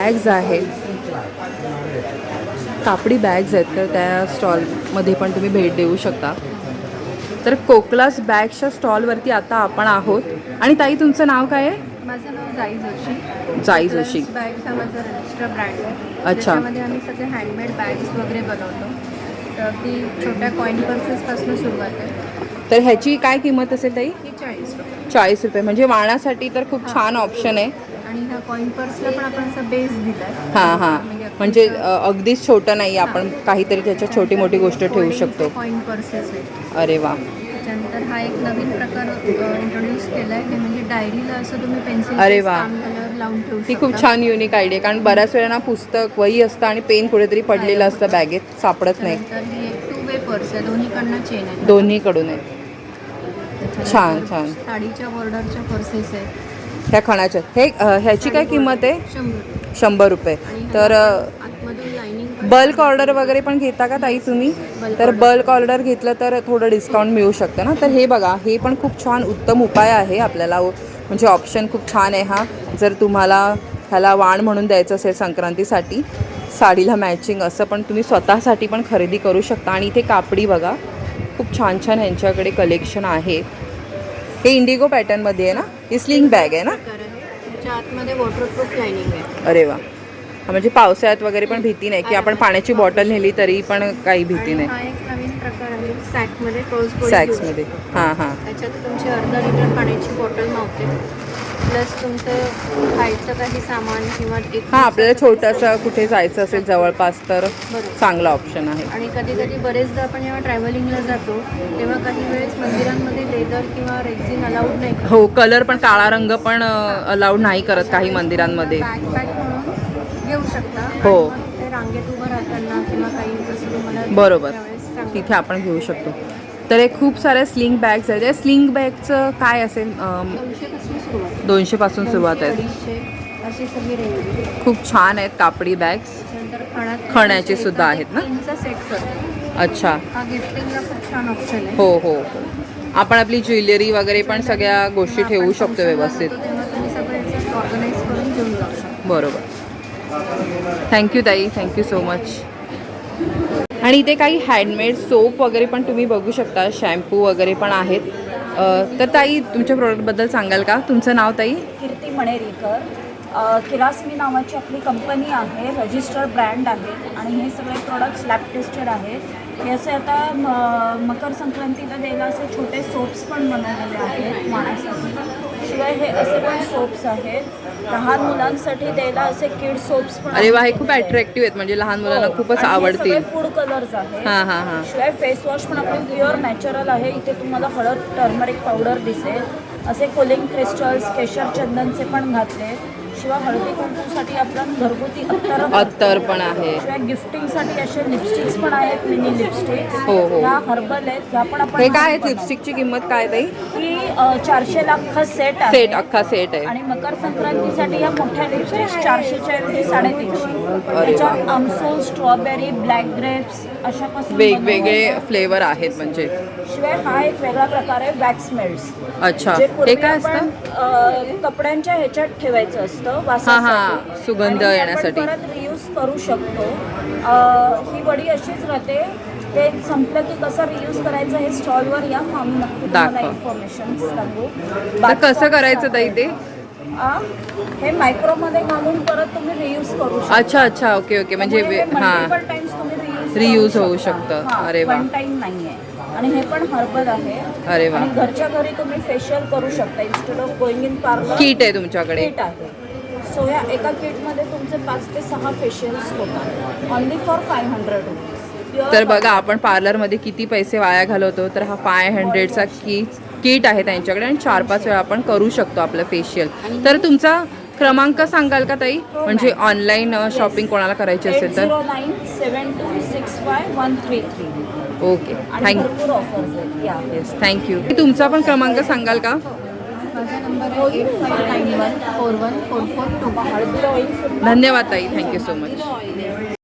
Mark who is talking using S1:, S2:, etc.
S1: Bags आहेत कापडी bags आहेत तर त्या स्टॉलमध्ये पण तुम्ही भेट देऊ शकता. तर कोकलास बॅगच्या स्टॉलवरती आता आपण आहोत. आणि ताई तुमचं नाव काय आहे?
S2: माझं नाव जाई जोशी.
S1: जाई जोशी.
S2: बॅग्स हा माझा रजिस्टर ब्रँड आहे.
S1: अच्छा.
S2: आम्ही सगळे हँडमेड बॅग्स वगैरे बनवतो. तर अगदी छोट्या कॉईन पर्सेसपासून सुरुवात आहे.
S1: तर ह्याची काय किंमत असेल ताई?
S2: चाळीस रुपये.
S1: चाळीस रुपये. म्हणजे वाणासाठी तर खूप छान ऑप्शन आहे.
S2: आणि ह्या कॉईन पर्सला पण आपण असा बेस दिलाय.
S1: हां हां. म्हणजे अ, अगदीच छोटं नाही आपण काहीतरी त्याच्यात छोटी मोठी गोष्ट ठेवू शकतो.
S2: कॉईन पर्सेस
S1: अरे वा.
S2: त्याच्यानंतर हा एक नवीन प्रकार इंट्रोड्यूस केला आहे ते म्हणजे डायरीला असं तुम्ही पेन्सिल
S1: अरे वा.
S2: कलर लावून ठेवू
S1: ती खूप. छान युनिक आयडिया कारण बऱ्याच वेळा ना पुस्तक वही असतं आणि पेन कुठेतरी पडलेलं असतं बॅगेत सापडत नाही.
S2: टू वे पर्स आहे. दोन्हीकडनं चेन आहे.
S1: दोन्हीकडून आहे. छान, छान.
S2: साडीच्या बॉर्डरच्या पर्सेस आहेत
S1: ह्या खणाच्या हे ह्याची काय किंमत आहे?
S2: शंभर
S1: रुपये. तर बल्क ऑर्डर वगैरे पण घेता का ताई तुम्ही? तर बल्क ऑर्डर घेतलं तर थोडं डिस्काउंट मिळू शकतं ना? तर हे बघा हे पण खूप छान उत्तम उपाय आहे आपल्याला. म्हणजे ऑप्शन खूप छान आहे हा. जर तुम्हाला ह्याला वाण म्हणून द्यायचं असेल संक्रांतीसाठी साडीला मॅचिंग असं पण तुम्ही स्वतःसाठी पण खरेदी करू शकता. आणि इथे कापडी बघा खूप छान छान ह्यांच्याकडे कलेक्शन आहे. हे इंडिगो पॅटर्नमध्ये आहे ना? ही स्लिंग बॅग आहे ना?
S2: आतमध्ये वॉटरप्रूफ आहे.
S1: अरे वा. म्हणजे पावसाळ्यात वगैरे पण भीती नाही की आपण पाण्याची बॉटल नेली तरी पण काही भीती नाही.
S2: हा
S1: सॅक्समध्ये हां हां.
S2: त्याच्यात तुमची अर्धा लिटर पाण्याची बॉटल मावते प्लस तुमचं खायचं काही सामान किंवा एक
S1: हां आपल्याला छोटंसं कुठे जायचं असेल जवळपास तर
S2: बरोबर.
S1: चांगला ऑप्शन आहे.
S2: आणि कधी कधी बरेचदा आपण जेव्हा ट्रॅव्हलिंगला जातो तेव्हा काही वेळेस मंदिरांमध्ये लेदर किंवा रेक्झिन अलाउड नाही करत.
S1: हो कलर पण काळा रंग पण अलाउड नाही करत काही मंदिरांमध्ये.
S2: बॅकपॅक म्हणून घेऊ शकता.
S1: हो.
S2: आणि मग ते रांगेत उभं राहताना किंवा काही जसं तुम्हाला
S1: बरोबर.
S2: त्यावेळेस चांगलं
S1: तिथे आपण घेऊ शकतो. तर हे खूप साऱ्या स्लिंग बॅग्स आहेत. या स्लिंग बॅगचं काय असेल अम,
S2: सुरुवात आहे.
S1: दोनशेपासून सुरुवात आहे
S2: अडीचशे अशी सगळी रेंज आहे.
S1: खूप छान आहेत कापडी बॅग्स
S2: त्याच्यानंतर
S1: खण्याचे सुद्धा आहेत ना?
S2: तीनचा सेट करतो.
S1: अच्छा.
S2: हा गिफ्टिंगला खूप छान ऑप्शन आहे.
S1: हो हो हो. आपण आपली ज्वेलरी वगैरे पण सगळ्या गोष्टी ठेवू शकतो व्यवस्थित.
S2: जातो तेव्हा तुम्ही सगळे ऑर्गनाईज करून घेऊन जाऊ शकता.
S1: बरोबर. थँक्यू ताई. थँक्यू सो मच आणि इथे काही हँडमेड सोप वगैरे पण तुम्ही बघू शकता. शॅम्पू वगैरे पण आहेत. तर ताई तुमच्या प्रोडक्टबद्दल सांगाल का? तुमचं नाव ताई?
S3: कीर्ती मणेरीकर. अ, किरासमी नावाची आपली कंपनी आहे रजिस्टर्ड ब्रँड आहे. आणि हे सगळे प्रोडक्ट्स लॅब टेस्टेड आहेत. हे असे आता म मकर संक्रांतीला द्यायला असे छोटे सोप्स पण बनवलेले आहेत माण्यासाठी शिवाय हे असे पण सोप्स आहेत. लहान मुलांसाठी द्यायला असे किड सोप्स पण
S1: अरे वा हे. खूप अट्रॅक्टिव्ह आहेत. म्हणजे लहान मुलांना
S3: हो.
S1: खूपच आवडतील.
S3: सगळे फूड कलर्स आहेत.
S1: हां हां हां.
S3: शिवाय फेस वॉश पण आपले प्युअर नॅचरल आहे. इथे तुम्हाला हळद टर्मरिक पावडर दिसेल. असे कोलिंग क्रिस्टल्स केशर चंदनचे पण घातले शिवाय हळदी कुंकूसाठी आपण घरगुती अत्तर
S1: अत्तर पण आहे.
S3: शिवाय गिफ्टिंगसाठी असे लिपस्टिक्स पण आहेत मिनी लिपस्टिक्स
S1: हो, हो.
S3: ह्या हर्बल आहेत ह्या पण आपण
S1: हे काय आहे. लिपस्टिकची किंमत काय ताई?
S3: ही अ, चारशे लाख सेट आहे.
S1: सेट अख्खा सेट आहे.
S3: आणि मकर संक्रांतीसाठी ह्या मोठ्या लिपस्टिक्स चारशेच्या ऐवजी साडेतीनशे. त्याच्यात आमसूल स्ट्रॉबेरी ब्लॅक ग्रेप्स अशापासून
S1: वेगवेगळे फ्लेवर आहेत म्हणजे.
S3: शिवाय हा एक वेगळा प्रकार आहे वॅक्स मेल्ट्स
S1: अच्छा.
S3: जे
S1: हे
S3: पूर्वी
S1: काय
S3: आपण,
S1: असतं?
S3: अ, कपड्यांच्या ह्याच्यात ठेवायचं असतं वासासाठी.
S1: हा, हा, सुगंध
S3: आणि हे
S1: येण्यासाठी.
S3: परत रियूज करू शकतो. अ, ही वडी अशीच राहते. ते संपलं की कसं रियूज करायचं हे स्टॉलवर या. मग आम्ही नक्की तुम्हाला
S1: दाखवा.
S3: इन्फॉर्मेशन सांगू.
S1: तर कसं करायचं ताई ते?
S3: आ, हे मायक्रोमध्ये घालून परत तुम्ही रियूज करू शकता.
S1: अच्छा. अच्छा ओके ओके म्हणजे वे- हां.
S3: मल्टिपल टाइम्स तुम्ही रियूज
S1: होऊ शकतं. अरे वा.
S3: टाइम नाहीये. आणि हे पण हर्बल आहे.
S1: अरे वा.
S3: आणि घरच्या घरी तुम्ही फेशियल करू शकता. Instead of going in parlour
S1: kit आहे तुमच्याकडे.
S3: किट आहे. सो ह्या एका किटमध्ये तुमचे पाच ते सहा फेशियल्स होतात. Only for five hundred rupees
S1: तर बघा आपण पार्लरमध्ये किती पैसे वाया घालवतो तर हा फाय हंड्रेडचा की किट आहे त्यांच्याकडे आणि चार पाच वेळा आपण करू शकतो आपलं फेशियल तर तुमचा क्रमांक सांगाल का ताई? म्हणजे ऑनलाईन शॉपिंग कोणाला करायची असेल तर?
S3: Six five one three three
S1: okay
S3: आणि
S1: थँक
S3: भरपूर ऑफर्स आहेत. या
S1: येस थँक्यू तुमचा पण क्रमांक सांगाल का?
S2: माझा नंबर आहे eight five nine one four one four four two
S3: हळदी ऑइल
S1: धन्यवाद ताई थँक्यू सो मच